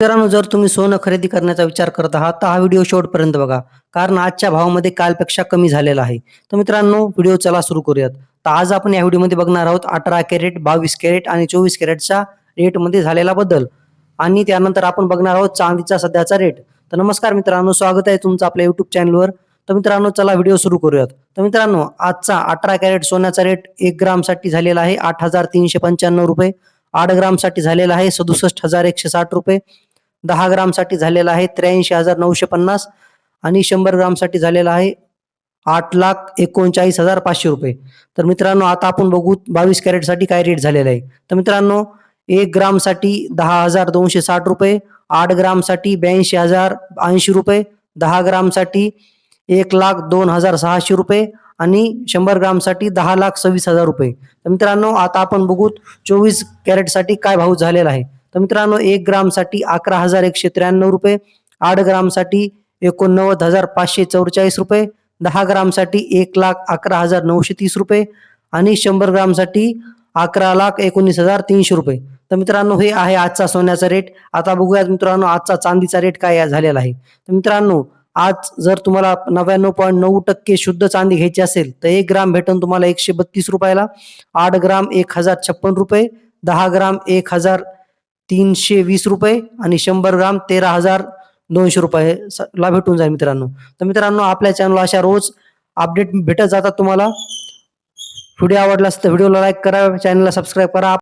मित्रांनो जर तुम्ही सोनं खरेदी करण्याचा विचार करत आहात तर हा व्हिडिओ शेवटपर्यंत बघा. कारण आजच्या भावामध्ये कालपेक्षा कमी झालेला आहे. तर मित्रांनो व्हिडिओ चला सुरू करूयात. तर आज आपण या व्हिडिओमध्ये बघणार आहोत अठरा कॅरेट बावीस कॅरेट आणि चोवीस कॅरेटच्या रेटमध्ये झालेला बदल. आणि त्यानंतर आपण बघणार आहोत चांदीचा सध्याचा रेट. तर नमस्कार मित्रांनो स्वागत आहे तुमचं आपल्या युट्यूब चॅनलवर तर मित्रांनो चला व्हिडिओ सुरू करूयात. तर मित्रांनो आजचा अठरा कॅरेट सोन्याचा रेट एक ग्रामसाठी झालेला आहे आठ हजार तीनशे पंच्याण्णव रुपये. आठ ग्रामसाठी झालेला आहे सदुसष्ट हजार एकशे साठ रुपये. दहा ग्रामसाठी झालेला आहे त्र्याऐंशी हजार नऊशे पन्नास आणि शंभर ग्रामसाठी झालेला आहे आठ लाख एकोणचाळीस हजार पाचशे रुपये. तर मित्रांनो आता आपण बघू बावीस कॅरेटसाठी काय रेट झालेला आहे. तर मित्रांनो एक ग्रामसाठी दहा हजार दोनशे साठ रुपये आठ ग्रामसाठी ब्याऐंशी हजार ऐंशी रुपये दहा ग्रामसाठी एक लाख दोन हजार सहाशे रुपये आणि शंभर ग्रामसाठी दहा लाख सव्वीस हजार रुपये. तर मित्रांनो आता आपण बघू चोवीस कॅरेटसाठी काय भाव झालेला आहे. तर मित्रांनो एक ग्रामसाठी अकरा हजार एकशे त्र्याण्णव रुपये आठ ग्रामसाठी एकोणनव्वद हजार पाचशे चौवेचाळीस रुपये दहा ग्रामसाठी एक लाख अकरा हजार नऊशे तीस रुपये आणि शंभर ग्रामसाठी अकरा लाख एकोणीस हजार तीनशे रुपये. तर मित्रांनो हे आहे आजचा सोन्याचा रेट. आता बघूयात मित्रांनो आजचा चांदीचा रेट काय झालेला आहे. तर मित्रांनो आज जर तुम्हाला नव्याण्णव पॉईंट नऊ टक्के शुद्ध चांदी घ्यायची असेल तर एक ग्राम भेटून तुम्हाला एकशे बत्तीस रुपयाला. आठ ग्राम एक हजार छप्पन रुपये दहा ग्राम एक हजार तीनशे वीस रुपये आणि शंभर ग्राम तेरा हजार दोनशे रुपये ला भेटून जाईल मित्रांनो. तर मित्रांनो आपल्या चॅनलला अशा रोज अपडेट भेटत जातात तुम्हाला. व्हिडिओ आवडला असतं व्हिडिओला लाईक करा चॅनलला सबस्क्राईब करा.